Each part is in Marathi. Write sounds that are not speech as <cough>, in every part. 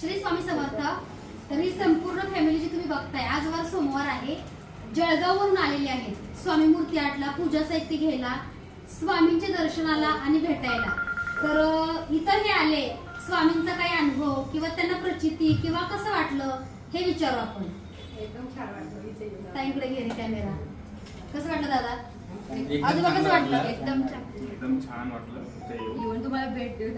श्री स्वामी समर्थ तर ही संपूर्ण फॅमिली जी तुम्ही बघताय आज वार सोमवार आहे. जळगाववरून आलेले आहेत. स्वामी मूर्ती आटला पूजा साहित्य घ्यायला स्वामींच्या दर्शनाला आणि भेटायला. तर इथं हे आले. स्वामींचा काही अनुभव किंवा त्यांना प्रचिती किंवा कसं वाटलं हे विचारू आपण. एकदम छान वाटलं. ताईकडे कॅमेरा कसं वाटलं दादा? आजोबा कसं चांगलं वाटलं वाटलं. एकदम छान एकदम छान वाटलं इथे येऊन येऊन तुम्हाला भेट देऊ.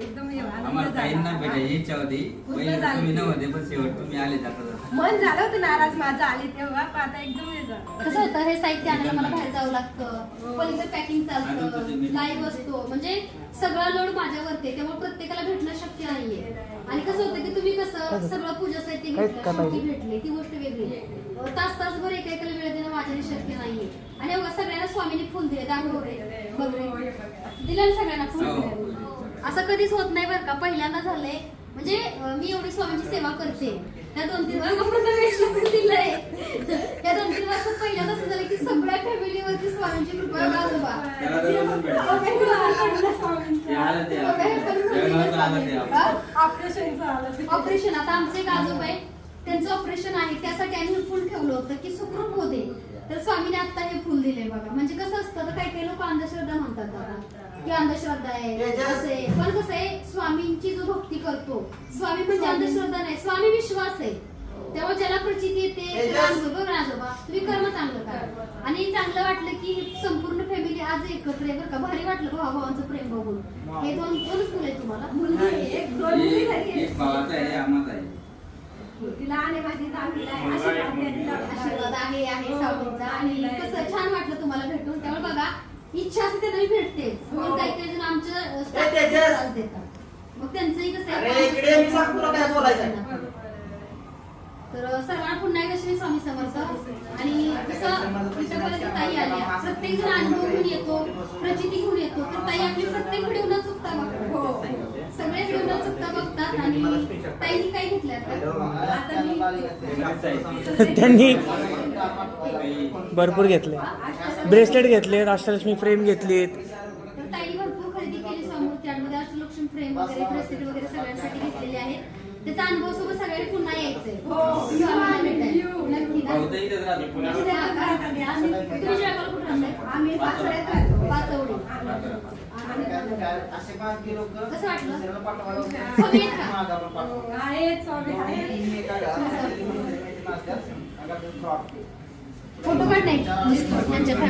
एकदम हे आनंद आम्हाला ताईंना झाला. भेटायची इच्छा होती पूर्ण पहिले झाली. तुम्ही नव्हते पण शेवट तुम्ही आले जाता जाता मन झालं होतं नाराज माझं आले तेव्हा पण आता एकदम हे झालं कसं होतं हे साहित्य आणायला मला बाहेर जावं हो. लागतं पलीकडे पॅकिंग चालतं. लाईव्ह असतो म्हणजे सगळा लोड माझ्यावरती आहे. त्यामुळे प्रत्येकाला भेटणं शक्य नाहीये आणि कसं होतं की तुम्ही कसं सगळं पूजा साहित्य घेतलं शेवटी भेटले ती गोष्ट वेगळी अं, तास तासभर एका एकाला वेळ देणं माझ्याने शक्य नाहीये आणि बघा सगळ्यांना स्वामीने फुल दिले दाखव रे. बघ रे. दिलं ना सगळ्यांना फुल हो. दिलं. असं कधीच होत नाही बरं का. पहिल्यांदा झालंय. म्हणजे मी एवढी स्वामींची सेवा करते. त्या दोन तीन वर्ष <laughs> दिलंय. त्या दोन तीन वर्षात पहिल्यांदा असं झालं की सगळ्या फॅमिलीवरती स्वामींची कृपा ते. ऑपरेशन आता आमचे आजोबा आहे. त्यांचं ऑपरेशन आहे. त्यासाठी आम्ही हे फुल ठेवलं होतं की सुखरूप होते तर स्वामीने आता हे फुल दिले बघा. म्हणजे कसं असतं तर काही काही लोक अंधश्रद्धा म्हणतात बघा. की अंधश्रद्धा आहे असं आहे. पण कसं आहे स्वामींची जो भक्ती करतो स्वामी म्हणजे अंधश्रद्धा नाही स्वामी विश्वास आहे. तेव्हा ज्याला प्रचिती येते आजोबा. तुम्ही कर्म चांगलं करा. आणि चांगलं वाटलं की ही संपूर्ण फॅमिली आज एकत्र आहे बरं का. भारी वाटलं भावा भावांचं प्रेम बघून. हे दोन दोनच मुलं आहे तुम्हाला. मुलगी आहे, एक दोन मुली घरी एक आहे. एक भावाचा आहे आम्हाला आहे. ती लहान आहे माझी दहावीला आहे. अशी भावना आहे. तिला. आशीर्वाद आहे. आहे सावलीचा. आणि कसं छान वाटलं तुम्हाला भेटून त्यामुळे बघा इच्छा असते त्यांना भेटते. म्हणून काही काही जण आमच्या अ, staff ए, तेजस! ला त्रास देतात. मग त्यांचंही कसं आहे, अरे, इकडे मी सांगतो तुला काय बोलायचं आहे. तर सर्वांना पुन्हा एकदा श्री स्वामी समर्थ. आणि कसं इथपर्यंत ताई आल्या. प्रत्येक जण अनुभव घेऊन येतो. प्रचिती घेऊन येतो तर ताई आपली प्रत्येक व्हिडिओ न चुकता बघतात हो. सगळे व्हिडिओ न चुकता बघतात आणि ताईनी काय घेतलं आता? आता मी वेगळंच <laughs> <laughs> आहे. <laughs> त्यांनी भरपूर घेतले ब्रेसलेट घेतले अष्टलक्ष्मी फ्रेम घेतलीत तर ताईने भरपूर खरेदी केली समृद्धी अष्टलक्ष्मी फ्रेम वगैरे ब्रेसलेट वगैरे सगळ्यांसाठी घेतलेले आहेत त्याचा अनुभव सोबत सगळ्यांनी पुन्हा यायचंय हो. नक्की ना? तुम्ही कुठं राहताय? आम्ही. पाचवडी असे बाकी लोक कसं वाटलं? दुसऱ्याला पाठवायला स्वामी आहेत का? मागं आपण पाठवू. आहेत, स्वामी. मी घरात. फोटो काढ नाही त्यांच्या family